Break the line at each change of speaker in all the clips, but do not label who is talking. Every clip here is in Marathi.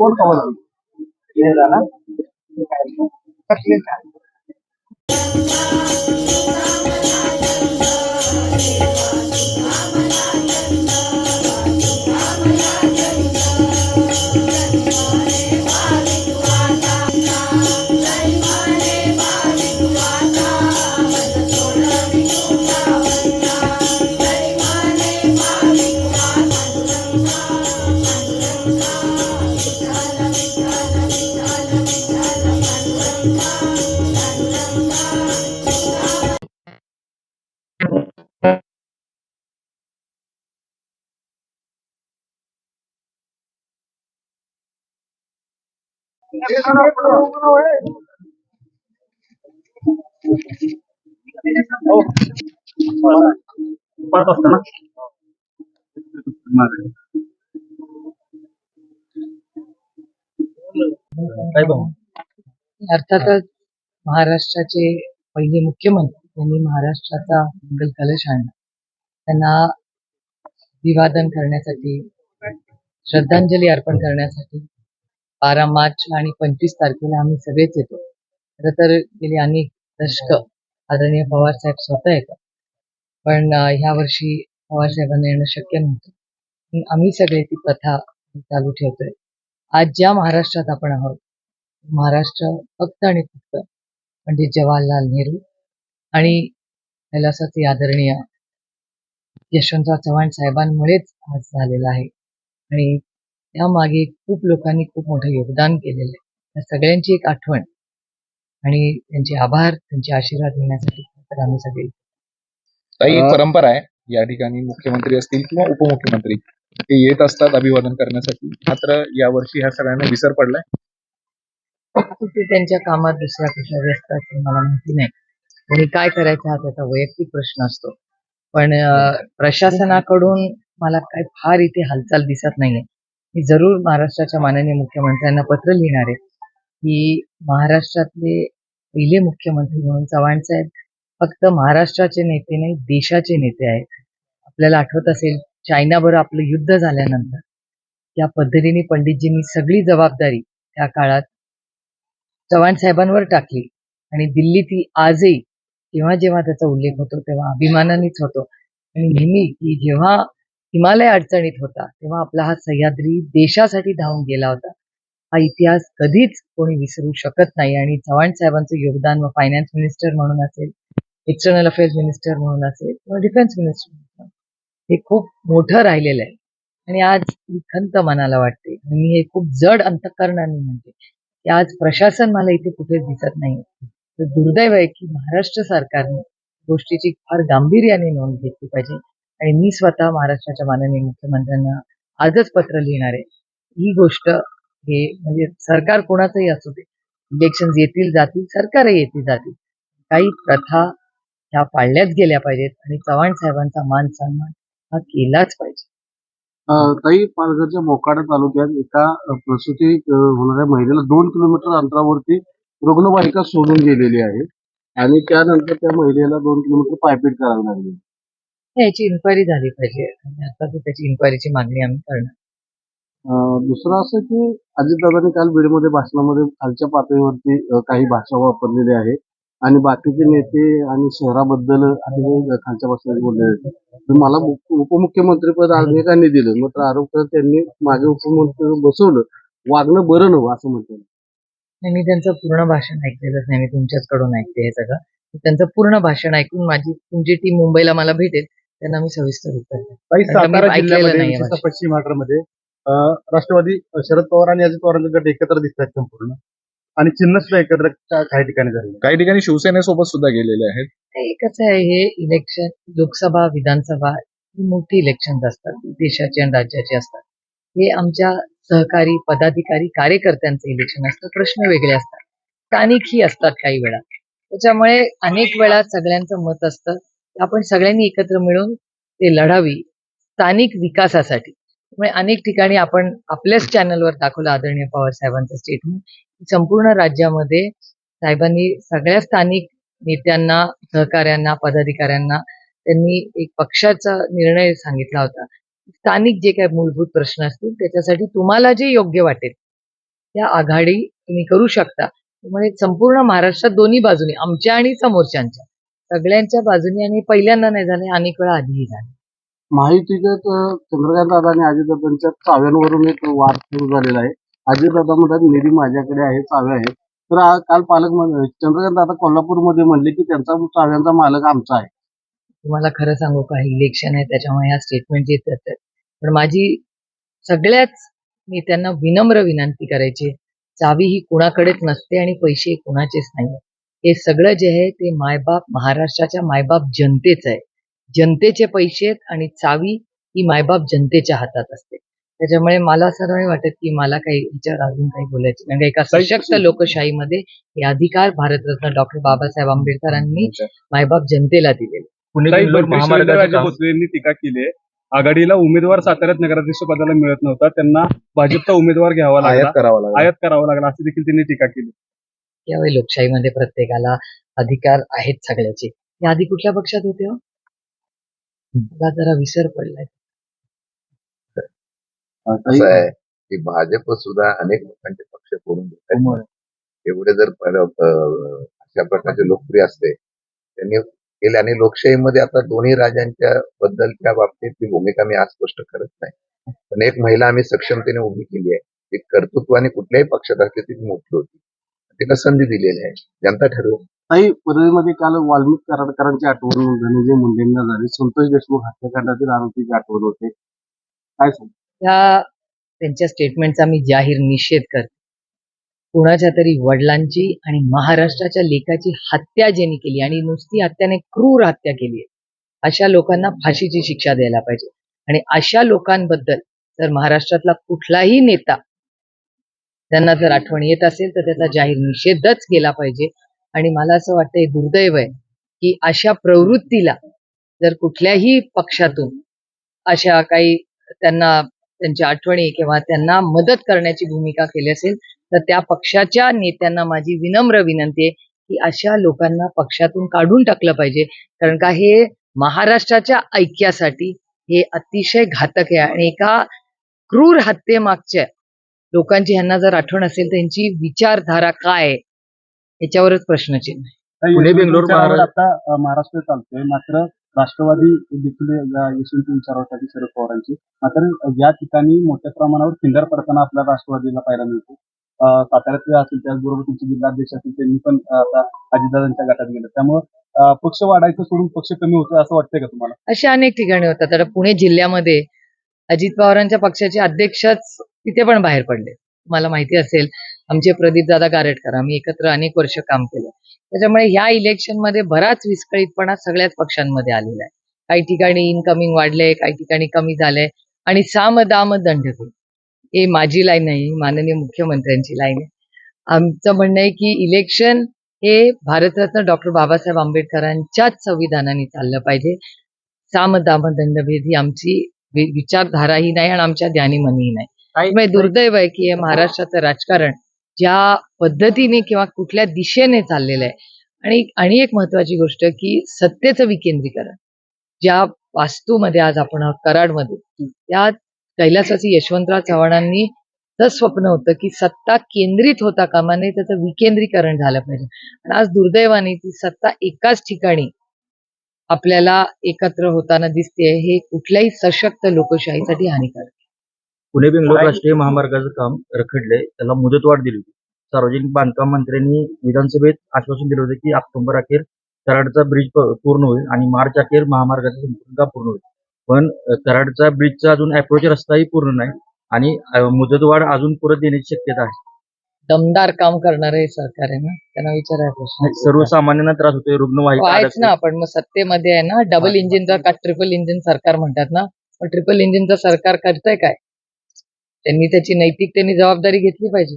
कोण कवर हे झाला पाच वाजता ना? काय भाऊ?
अर्थातच महाराष्ट्राचे पहिले मुख्यमंत्री यांनी महाराष्ट्राचा मंगल कलश आणला. त्यांना अभिवादन करण्यासाठी श्रद्धांजली अर्पण करण्यासाठी बारा मार्च आणि पंचवीस तारखेला आम्ही सगळेच येतो. खरं तर गेली अनेक दशक आदरणीय पवार साहेब स्वतः येतात. पण ह्या वर्षी पवार साहेबांना येणं शक्य नव्हतं. आम्ही सगळे ती प्रथा चालू ठेवतोय. आज ज्या महाराष्ट्रात आपण आहोत महाराष्ट्र फक्त आणि फक्त म्हणजे जवाहरलाल नेहरू आणि कैलासाचे आदरणीय यशवंतराव चव्हाण साहेबांमुळेच आज झालेला आहे. आणि त्यामागे खूप लोकांनी खूप मोठं योगदान केलेलं आहे. त्या सगळ्यांची एक आठवण. आणि त्यांचे आभार त्यांचे आशीर्वाद घेण्यासाठी तर आम्ही सगळे
ताई एक
अं,
परंपरा आहे. या ठिकाणी मुख्यमंत्री असतील किंवा उपमुख्यमंत्री ते येत असतात अभिवादन करण्यासाठी. मात्र यावर्षी ह्या सगळ्यांना विसर पडलाय.
ते त्यांच्या कामात दुसऱ्या कशा व्यस्त असतील मला माहिती नाही. कोणी काय करायचं हा त्याचा वैयक्तिक प्रश्न असतो. पण प्रशासनाकडून मला काय फार इथे हालचाल दिसत नाहीये. मी जरूर महाराष्ट्राच्या माननीय मुख्यमंत्र्यांना पत्र लिहिणार आहे. की महाराष्ट्रातले पहिले मुख्यमंत्री म्हणून चव्हाण साहेब फक्त महाराष्ट्राचे नेते नाही देशाचे नेते आहेत. आपल्याला आठवत असेल चायनाबरोबर आपलं युद्ध झाल्यानंतर त्या पद्धतीने पंडितजींनी सगळी जबाबदारी त्या काळात चव्हाण साहेबांवर टाकली. आणि दिल्ली ती आजही जेव्हा जेव्हा त्याचा उल्लेख होतो तेव्हा अभिमानानेच होतो. आणि नेहमी की जेव्हा हिमालय अडचणीत होता तेव्हा आपला हा सह्याद्री देशासाठी धावून गेला होता. हा इतिहास कधीच कोणी विसरू शकत नाही आणि चव्हाण साहेबांचं योगदान मग फायनान्स मिनिस्टर म्हणून असेल एक्सटर्नल अफेअर्स मिनिस्टर म्हणून असेल किंवा डिफेन्स मिनिस्टर हे खूप मोठं राहिलेलं आहे. आणि आज ही खंत मनाला वाटते. आणि मी हे खूप जड अंतकरणाने म्हणते की आज प्रशासन मला इथे कुठेच दिसत नाही. तर दुर्दैव आहे की महाराष्ट्र सरकारने गोष्टीची फार गांभीर्याने नोंद घेतली पाहिजे. आणि मी स्वतः महाराष्ट्राच्या माननीय मुख्यमंत्र्यांना आजच पत्र लिहिणार आहे. ही गोष्ट हे म्हणजे सरकार कोणाचंही असू दे इलेक्शन येतील जातील सरकारही येतील जातील. काही प्रथा ह्या पाळल्याच गेल्या पाहिजेत आणि चव्हाण साहेबांचा मान सन्मान हा केलाच पाहिजे.
काही ताई पालघरच्या मोकाडा तालुक्यात एका प्रसूती होणाऱ्या महिलेला दोन किलोमीटर अंतरावरती रुग्णवाहिका सोडून गेलेली आहे आणि त्यानंतर त्या महिलेला दोन किलोमीटर पायपीट करावी लागली.
याची इन्क्वायरी झाली पाहिजे. आणि आता तर त्याची इन्क्वायरीची मागणी आम्ही करणार.
अं, दुसरं असं की अजितदादांनी काल बीडमध्ये भाषणामध्ये खालच्या पातळीवरती अं, काही भाषा वापरलेली आहे. आणि बाकीचे नेते आणि शहराबद्दल अतिशय खालच्या पातळीवर बोलले आहेत. तर मला उप- उपमुख्यमंत्रीपद अनेकांनी दिलं. मात्र आरोप करत त्यांनी मागे उपमुख्यमंत्री बसवलं. वागणं बरं नव्हतं असं म्हणतात.
नाही, मी त्यांचं पूर्ण भाषण ऐकलेलंच नाही. मी तुमच्याचकडून ऐकते हे सगळं. मी त्यांचं पूर्ण भाषण ऐकून माझी तुमची टीम मुंबईला मला भेटेल. त्यांना मी सविस्तर उत्तर देईन.
काही
कारण का मी
सातारा
ऐकलेलं
जिल्ह्यामध्ये
नाहीये
विशेषतः
भाषण.
पश्चिम महाराष्ट्रामध्ये अं, राष्ट्रवादी अं, शरद पवार आणि अजित पवारांचे गट एकत्र दिसतात संपूर्ण. आणि चिन्ह सुद्धा एकत्र का- काही ठिकाणी झाले
काही ठिकाणी शिवसेनेसोबत सुद्धा गेलेले आहेत.
हे कसं आहे हे इलेक्शन लोकसभा विधानसभा ही मोठी इलेक्शन असतात. देशाची आणि राज्याची असतात. हे आमच्या सहकारी पदाधिकारी कार्यकर्त्यांचे इलेक्शन असतं. प्रश्न वेगळे असतात. स्थानिकही असतात काही वेळा. त्याच्यामुळे अनेक वेळा सगळ्यांचं मत असतं आपण सगळ्यांनी एकत्र मिळून ते लढावी स्थानिक विकासासाठी. त्यामुळे अनेक ठिकाणी आपण आपल्याच चॅनलवर दाखवलं आदरणीय पवार साहेबांचं स्टेटमेंट संपूर्ण राज्यामध्ये साहेबांनी सगळ्या स्थानिक नेत्यांना सहकाऱ्यांना पदाधिकाऱ्यांना त्यांनी एक पक्षाचा निर्णय सांगितला होता. स्थानिक जे काही मूलभूत प्रश्न असतील त्याच्यासाठी तुम्हाला जे योग्य वाटेल त्या आघाडी तुम्ही करू शकता. त्यामुळे संपूर्ण महाराष्ट्रात दोन्ही बाजूनी आमच्या आणि समोरच्यांच्या. सगळ्यांच्या बाजूनी आणि पहिल्यांदा नाही झाले अनेक वेळा आधीही झाले.
अं, चंद्रकांत दादा आणि अजितदादांच्या चाव्यांवरून एक वाद सुरू झालेला आहे. अजितदादा म्हणतात निधी माझ्याकडे आहे चाव्या आहेत. तर काल पालक चंद्रकांत दादा कोल्हापूरमध्ये म्हणले की त्यांचा चाव्यांचा मालक आमचा आहे.
तुम्हाला खरं सांगू का इलेक्शन आहे त्याच्यामुळे ह्या स्टेटमेंट येत आहेत पण माझी सगळ्याच नेत्यांना विनम्र विनंती करायची चावी ही कुणाकडेच नसते आणि पैसे कुणाचेच नाही हे सगळं जे आहे ते मायबाप महाराष्ट्राच्या मायबाप जनतेच आहे. जनतेचे पैसे आहेत आणि चावी ही मायबाप जनतेच्या हातात असते. त्याच्यामुळे मला असं नाही वाटत की मला काही ह्याच्यावर अजून काही बोलायचं म्हणजे एका सशक्त लोकशाहीमध्ये हे अधिकार भारतरत्न डॉक्टर बाबासाहेब आंबेडकरांनी मायबाप जनतेला दिलेले.
पुणे
टीका केली आहे. आघाडीला उमेदवार साताऱ्यात नगराध्यक्ष पदाला मिळत नव्हता. त्यांना भाजपचा उमेदवार घ्यावा लागला.
आयात करावा लागला.
आयात करावा लागला. अशी देखील त्यांनी टीका केली.
त्यावेळी लोकशाहीमध्ये प्रत्येकाला अधिकार आहेत सगळ्याचे. हे आधी कुठल्या पक्षात होते हो? मला जरा विसर पडलाय.
असं आहे की भाजप सुद्धा अनेक लोकांचे पक्ष करून एवढे जर अशा प्रकारचे लोकप्रिय असते त्यांनी केले आणि लोकशाहीमध्ये आता दोन्ही राजांच्या बद्दलच्या बाबतीतली भूमिका मी आज स्पष्ट करत नाही. पण एक महिला आम्ही सक्षमतेने उभी केली आहे. ती कर्तृत्वाने कुठल्याही पक्षात असते ती मोठी होती. तिला संधी दिलेली आहे. जनता ठरवेल
काही परळीमध्ये काल वाल्मिक कराडकरांची आठवण धनंजय मुंडेंना झाली. संतोष देशमुख हत्याकांडातील आरोपीची आठवण होते. काय सांग?
त्या त्यांच्या स्टेटमेंटचा मी जाहीर निषेध करते. कुणाच्या तरी वडिलांची आणि महाराष्ट्राच्या लेखाची हत्या ज्यांनी केली आणि नुसती हत्याने क्रूर हत्या केली आहे अशा लोकांना फाशीची शिक्षा द्यायला पाहिजे. आणि अशा लोकांबद्दल जर महाराष्ट्रातला कुठलाही नेता त्यांना जर आठवण येत असेल तर त्याचा जाहीर निषेधच केला पाहिजे. आणि मला असं वाटतं हे दुर्दैव आहे की अशा प्रवृत्तीला जर कुठल्याही पक्षातून अशा काही त्यांना त्यांच्या आठवणी किंवा त्यांना मदत करण्याची भूमिका केली असेल तर त्या पक्षाच्या नेत्यांना माझी विनम्र विनंती आहे की अशा लोकांना पक्षातून काढून टाकलं पाहिजे. कारण का हे महाराष्ट्राच्या ऐक्यासाठी हे अतिशय घातक आहे आणि एका क्रूर हत्येमागच्या लोकांची ह्यांना जर आठवण असेल तर त्यांची विचारधारा काय याच्यावरच प्रश्नचिन्ह आहे.
पुणे बेंगलोर
आता महाराष्ट्र चालतोय. मात्र राष्ट्रवादी देखील यशवंत विचारासाठी शरद पवारांची. मात्र या ठिकाणी मोठ्या प्रमाणावर खिंडार पडताना आपल्या राष्ट्रवादीला पाहायला मिळतो. अं, साताऱ्यातले असेल त्याचबरोबर तुमचे जिल्हाध्यक्ष असतील त्यांनी पण आता अजितदादांच्या गटात गेले. त्यामुळे पक्ष वाढायचं सोडून पक्ष कमी होतो असं वाटतंय का तुम्हाला?
असे अनेक ठिकाणी होतात. आता पुणे जिल्ह्यामध्ये अजित पवारांच्या पक्षाचे अध्यक्षच तिथे पण बाहेर पडले. मला माहिती असेल आमचे प्रदीप दादा आम्ही एकत्र अनेक वर्ष काम केलं. त्याच्यामुळे ह्या इलेक्शनमध्ये बराच विस्कळीतपणा सगळ्याच पक्षांमध्ये आलेला आहे. काही ठिकाणी इनकमिंग वाढले काही ठिकाणी कमी झाले आणि साम दाम दंड हे माझी लाईन नाही माननीय मुख्यमंत्र्यांची लाईन आहे. आमचं म्हणणं आहे की इलेक्शन हे भारतरत्न डॉक्टर बाबासाहेब आंबेडकरांच्याच संविधानाने चाललं पाहिजे. साम दाम दंडभेद ही आमची विचारधाराही नाही आणि आमच्या ध्यानीमनीही नाही. त्यामुळे दुर्दैव आहे की हे महाराष्ट्राचं राजकारण ज्या पद्धतीने किंवा कुठल्या दिशेने चाललेलं आहे. आणि आणि एक महत्वाची गोष्ट की सत्तेचं विकेंद्रीकरण ज्या वास्तूमध्ये आज आपण कराडमध्ये त्या कैलासाची यशवंतराव चव्हाणांनी स्वप्न होतं की सत्ता केंद्रित होता कामा नये त्याचं विकेंद्रीकरण झालं पाहिजे. आणि आज दुर्दैवाने ती सत्ता एकाच ठिकाणी आपल्याला एकत्र होताना दिसते हे कुठल्याही सशक्त लोकशाहीसाठी हानिकारक.
पुणे बेंगलोर राष्ट्रीय महामार्गाचं काम रखडलंय. त्याला मुदतवाढ दिली होती. सार्वजनिक बांधकाम मंत्र्यांनी विधानसभेत आश्वासन दिलं होतं की ऑक्टोबर अखेर कराडचा ब्रिज पूर्ण होईल आणि मार्च अखेर महामार्गाचं संपूर्ण काम पूर्ण होईल. पण कराडचा ब्रिजचा अजून अप्रोच रस्ताही पूर्ण नाही आणि मुदतवाढ अजून परत देण्याची शक्यता आहे.
दमदार काम करणार हे सरकार आहे ना? त्यांना विचारायला प्रश्न
सर्वसामान्यांना त्रास होतोय. रुग्णवाहिका अडकते.
ना पण मग सत्तेमध्ये आहे ना डबल इंजिनचा का ट्रिपल इंजिन सरकार म्हणतात ना? ट्रिपल इंजिनचं सरकार करतंय काय? त्यांनी त्याची नैतिकतेने जबाबदारी घेतली पाहिजे.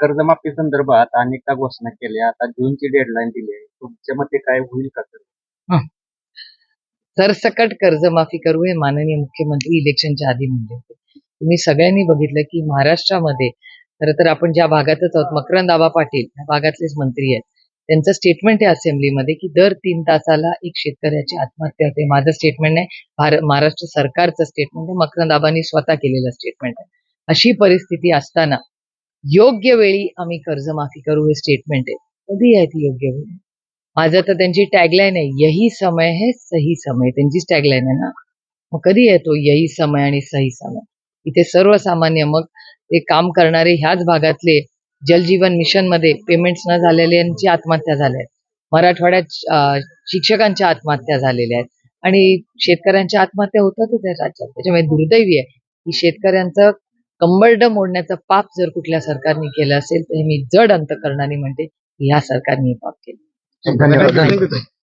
कर्जमाफी संदर्भात अनेकदा घोषणा केल्या. आता जूनची डेडलाईन दिली आहे. तुमच्या मते काय होईल का तर
सरसकट कर्जमाफी करू हे माननीय मुख्यमंत्री इलेक्शनच्या आधी म्हणले तुम्ही सगळ्यांनी बघितलं की महाराष्ट्रामध्ये खरं तर आपण ज्या भागातच आहोत मकरंद आबा पाटील या भागातलेच मंत्री आहेत. त्यांचं स्टेटमेंट आहे असेंब्लीमध्ये की दर तीन तासाला एक शेतकऱ्याची आत्महत्या होते. माझं स्टेटमेंट नाही. भार महाराष्ट्र सरकारचं स्टेटमेंट आहे. मकरंद आबांनी स्वतः केलेलं स्टेटमेंट आहे. अशी परिस्थिती असताना योग्य वेळी आम्ही कर्जमाफी करू हे स्टेटमेंट आहे. कधी आहे ती योग्य वेळ? माझं तर त्यांची टॅगलाईन आहे यही समय है सही समय. त्यांचीच टॅगलाईन आहे ना? मग कधी येतो यही समय आणि सही समय. इथे सर्वसामान्य मग ते काम करणारे ह्याच भागातले जलजीवन मिशनमध्ये पेमेंट्स न झालेल्यांची आत्महत्या झाल्या आहेत मराठवाड्यात अं, शिक्षकांच्या आत्महत्या झालेल्या आहेत. आणि शेतकऱ्यांच्या आत्महत्या होतातच या राज्यात. त्याच्यामुळे दुर्दैवी आहे. की शेतकऱ्यांचं कंबरड मोडण्याचं पाप जर कुठल्या सरकारने केलं असेल तर हे मी जड अंतकरणाने म्हणते की ह्या सरकारने हे पाप केलं.
धन्यवाद.